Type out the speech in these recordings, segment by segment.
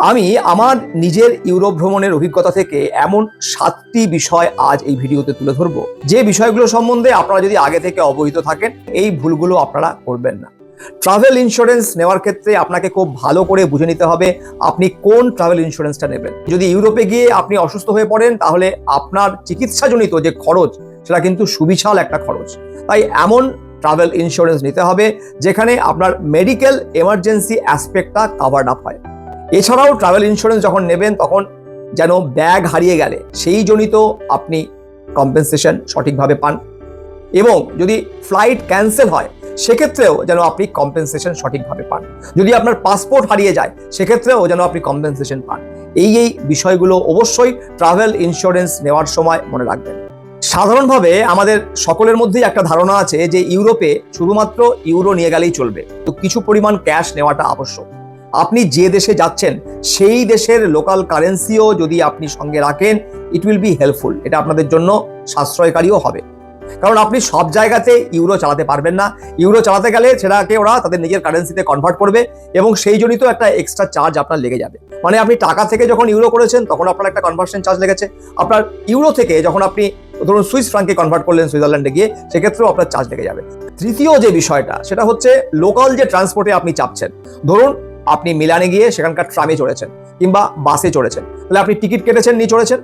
আমি আমার নিজের ইউরোপ ভ্রমণের অভিজ্ঞতা থেকে এমন সাতটি বিষয় আজ এই ভিডিওতে তুলে ধরবো। যে বিষয়গুলো সম্বন্ধে আপনারা যদি আগে থেকে অবহিত থাকেন, এই ভুলগুলো আপনারা করবেন না। ট্রাভেল ইন্স্যুরেন্স নেওয়ার ক্ষেত্রে আপনাকে খুব ভালো করে বুঝে নিতে হবে আপনি কোন ট্রাভেল ইন্স্যুরেন্সটা নেবেন। যদি ইউরোপে গিয়ে আপনি অসুস্থ হয়ে পড়েন, তাহলে আপনার চিকিৎসাজনিত যে খরচ, সেটা কিন্তু সুবিশাল একটা খরচ। তাই এমন ট্রাভেল ইন্স্যুরেন্স নিতে হবে, যেখানে আপনার মেডিকেল এমার্জেন্সি অ্যাসপেক্টটা কাভার্ড আপ হয়। এছাড়াও ট্রাভেল ইন্স্যুরেন্স যখন নেবেন, তখন যেন ব্যাগ হারিয়ে গেলে সেই জনিত আপনি কম্পেনসেশন সঠিকভাবে পান। এবং যদি ফ্লাইট ক্যান্সেল হয়, সেক্ষেত্রেও যেন আপনি কম্পেনসেশন সঠিকভাবে পান। যদি আপনার পাসপোর্ট হারিয়ে যায়, সেক্ষেত্রেও যেন আপনি কম্পেনসেশন পান। এই এই বিষয়গুলো অবশ্যই ট্রাভেল ইন্স্যুরেন্স নেওয়ার সময় মনে রাখবেন। সাধারণভাবে আমাদের সকলের মধ্যেই একটা ধারণা আছে যে ইউরোপে শুধুমাত্র ইউরো নিয়ে গেলেই চলবে। তো কিছু পরিমাণ ক্যাশ নেওয়াটা আবশ্যক। আপনি যে দেশে যাচ্ছেন, সেই দেশের লোকাল কারেন্সিও যদি আপনি সঙ্গে রাখেন ইট উইল বি হেল্পফুল এটা আপনাদের জন্য সাশ্রয়কারীও হবে। কারণ আপনি সব জায়গাতে ইউরো চালাতে পারবেন না। ইউরো চালাতে গেলে সেটাকে ওরা তাদের নিজের কারেন্সিতে কনভার্ট করবে এবং সেই জন্যই তো একটা এক্সট্রা চার্জ আপনার লেগে যাবে। মানে আপনি টাকা থেকে যখন ইউরো করেছেন, তখন আপনার একটা কনভার্সন চার্জ লেগেছে। আপনার ইউরো থেকে যখন আপনি, ধরুন সুইস ফ্রাঙ্কে কনভার্ট করলেন সুইজারল্যান্ডে গিয়ে, সেক্ষেত্রেও আপনার চার্জ লেগে যাবে। তৃতীয় যে বিষয়টা, সেটা হচ্ছে লোকাল যে ট্রান্সপোর্টে আপনি চাপছেন। ধরুন আপনি মিলানে গিয়ে সেখানকার ট্রামে চড়েছেন কিংবা বাসে চড়েছেন। তাহলে আপনি টিকিট কেটেছেন, নিয়ে চড়েছেন।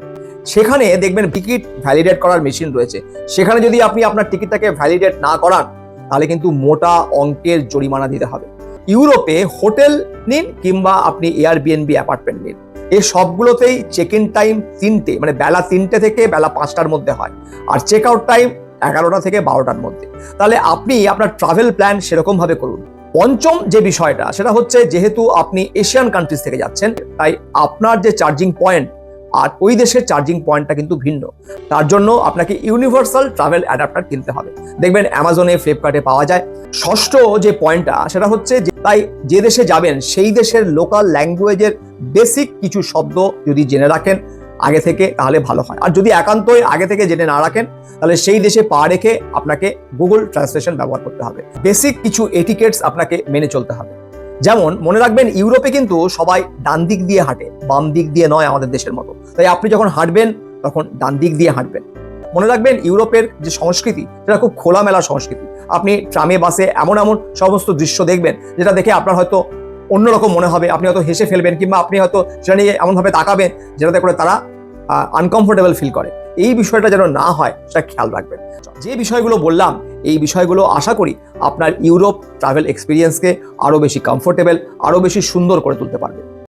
সেখানে দেখবেন টিকিট ভ্যালিডেট করার মেশিন রয়েছে। সেখানে যদি আপনি আপনার টিকিটটাকে ভ্যালিডেট না করান, তাহলে কিন্তু মোটা অঙ্কের জরিমানা দিতে হবে। ইউরোপে হোটেল নিন কিংবা আপনি এয়ারবিএনবি অ্যাপার্টমেন্ট নিন। এই সবগুলোতেই চেক ইন টাইম তিনটে মানে বেলা তিনটে থেকে বেলা পাঁচটার মধ্যে হয়। আর চেক আউট টাইম এগারোটা থেকে বারোটার মধ্যে। তাহলে আপনি আপনার ট্রাভেল প্ল্যান সেরকম ভাবে করুন। পঞ্চম যে বিষয়টা, সেটা হচ্ছে যেহেতু আপনি এশিয়ান কান্ট্রিজ থেকে যাচ্ছেন, তাই আপনার যে চার্জিং পয়েন্ট আর ওই দেশের চার্জিং পয়েন্টটা কিন্তু ভিন্ন। তার জন্য আপনাকে ইউনিভার্সাল ট্রাভেল অ্যাডাপ্টার কিনতে হবে। দেখবেন অ্যামাজনে ফ্লিপকার্টে পাওয়া যায়। ষষ্ঠ যে পয়েন্টটা সেটা হচ্ছে যে, তাই যে দেশে যাবেন, সেই দেশের লোকাল ল্যাঙ্গুয়েজের বেসিক কিছু শব্দ যদি জেনে রাখেন আগে থেকে, তাহলে ভালো হয়। আর যদি একান্তই আগে থেকে জেনে না রাখেন, তাহলে সেই দেশে পা রেখে আপনাকে গুগল ট্রান্সলেশন ব্যবহার করতে হবে। বেসিক কিছু এটিকেটস আপনাকে মেনে চলতে হবে। যেমন, মনে রাখবেন ইউরোপে কিন্তু সবাই ডান দিক দিয়ে হাঁটে, বাম দিক দিয়ে নয় আমাদের দেশের মতো। তাই আপনি যখন হাঁটবেন, তখন ডান দিক দিয়ে হাঁটবেন। মনে রাখবেন ইউরোপের যে সংস্কৃতি, সেটা খুব খোলামেলা সংস্কৃতি। আপনি ট্রামে, বাসে এমন এমন সমস্ত দৃশ্য দেখবেন, যেটা দেখে আপনার হয়তো অন্যরকম মনে হবে। আপনি হয়তো হেসে ফেলবেন, কিংবা আপনি হয়তো সেটা নিয়ে এমনভাবে তাকাবেন, যেটাতে করে তারা আনকমফোর্টেবল ফিল করে। এই বিষয়টা যেন না হয়, সেটা খেয়াল রাখবেন। যে বিষয়গুলো বললাম, এই বিষয়গুলো আশা করি আপনার ইউরোপ ট্রাভেল এক্সপিরিয়েন্সকে আরও বেশি কমফোর্টেবল আরও বেশি সুন্দর করে তুলতে পারবে।